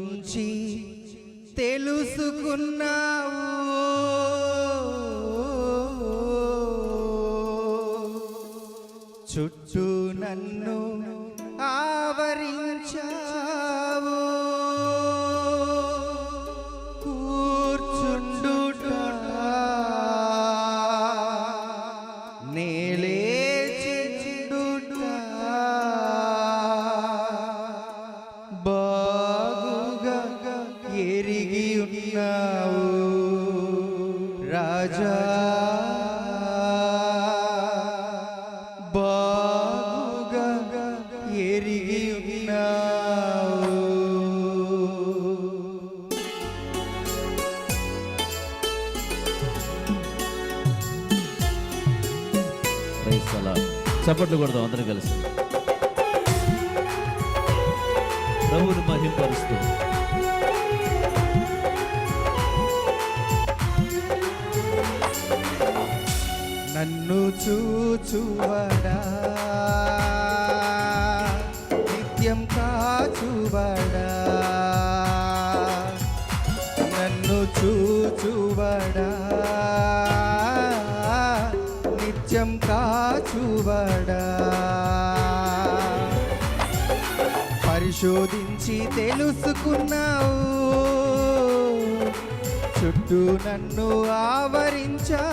గురించి తెలుసుకున్నావు. చుట్టూ నన్ను ఆవరించి రాజా బాగుగా ఎరిగి ఉన్నావు చప్పట్లు కొడదాం అందరం కలిసి. ప్రభుని మహింపరుస్తూ. నన్ను చూచువడా? నిత్యం కాచువడా? నన్ను చూచువడా? నిత్యం కాచువడా? పరిశోధించి తెలుసుకున్నావు. చుట్టూ నన్ను ఆవరించావు.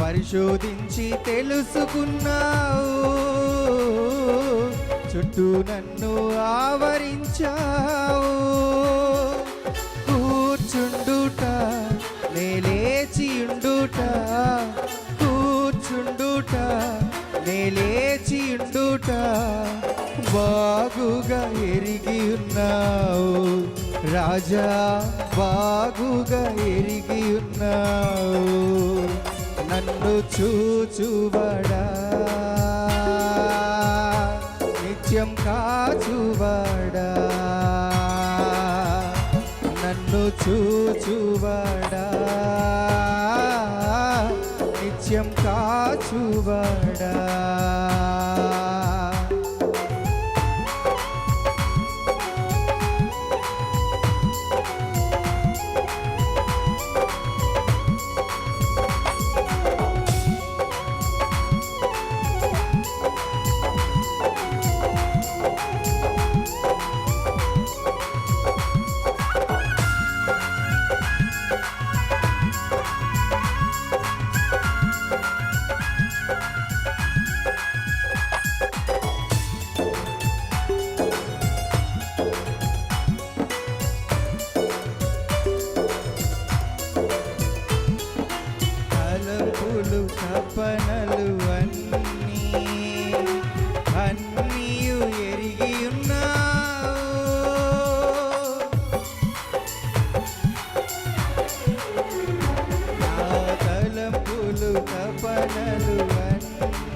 పరిశోధించి తెలుసుకున్నావు. చుట్టూ నన్ను ఆవరించావు. కూర్చుండుట నేలేచియుండుట కూర్చుండుట నేలేచియుండుట బాగుగా ఎరిగి ఉన్నావు. రాజా బాగుగా ఎరిగి ఉన్నావు. నన్ను చూచుబడా నిత్యం కాచుబడా నన్ను చూచుబడా నిత్యం కాచుబడా తపనలు తపనలు అన్నీ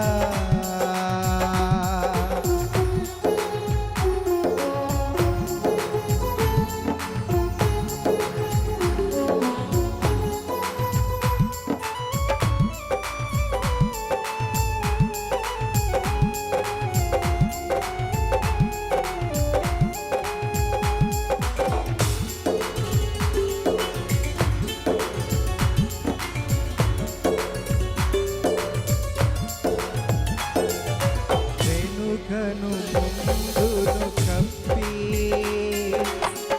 నన్ను ముందును కప్పి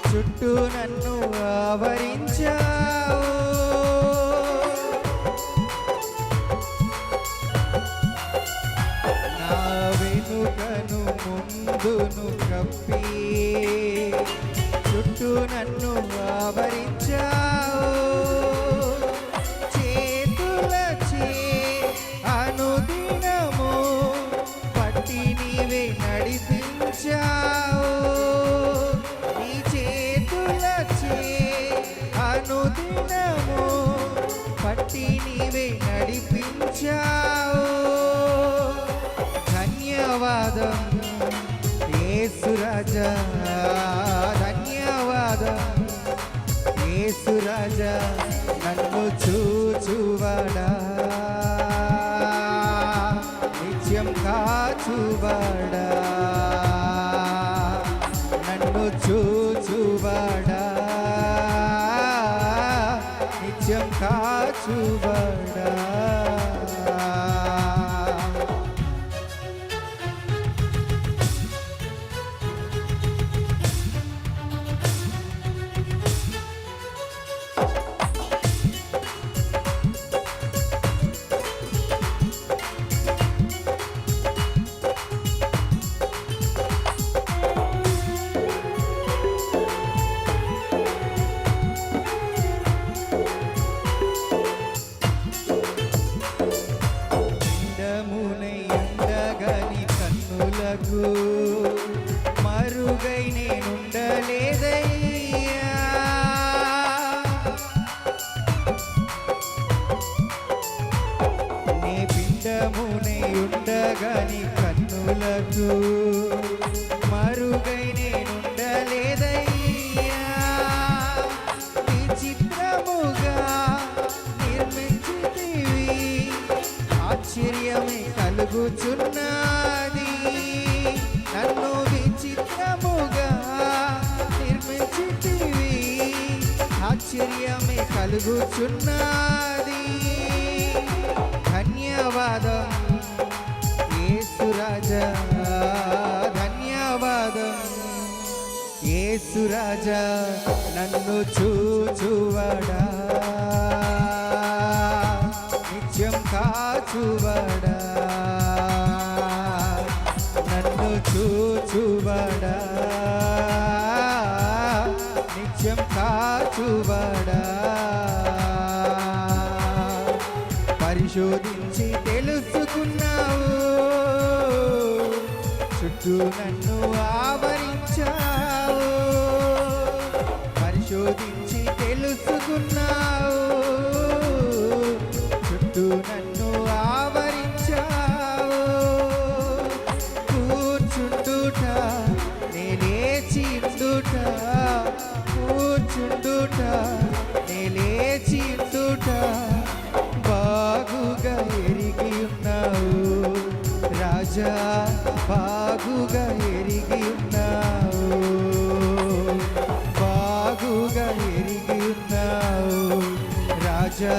చుట్టూ నన్ను ఆవరించావు. నా వెనుకను ముందును కప్పి చుట్టూ నన్ను ఆవరించావు. నడిపించావు నీ చేతులచే అనుదినము పట్టి నీవే నడిపించావు. ధన్యవాదం యేసురాజా ధన్యవాదం యేసురాజా నన్ను చూచువాడా. కాచువాడా ఉండగని కన్నులకు మరుగై నేనుండలేదయ్యా. విచిత్రముగా నిర్మించితివి ఆశ్చర్యమే కలుగుచున్నది. నన్ను విచిత్రముగా నిర్మించితివి ఆశ్చర్యమే కలుగుచున్నది. ధన్యవాదం యేసురాజా ధన్యవాదం. ఏసురాజా నన్ను చూచువడా? నిత్యం కాచువడా? నన్ను చూచువడా? నిత్యం కాచువడా? పరిశోధి చుట్టూ నన్ను ఆవరించావు. పరిశోధించి తెలుసుకున్నా రాజా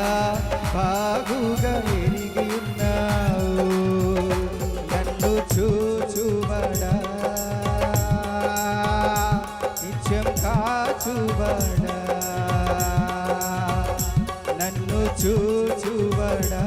బాగుగా ఎరిగి ఉన్నావు నన్ను చూచుబడా నిత్యం కాచుబడా నన్ను చూచుబడా.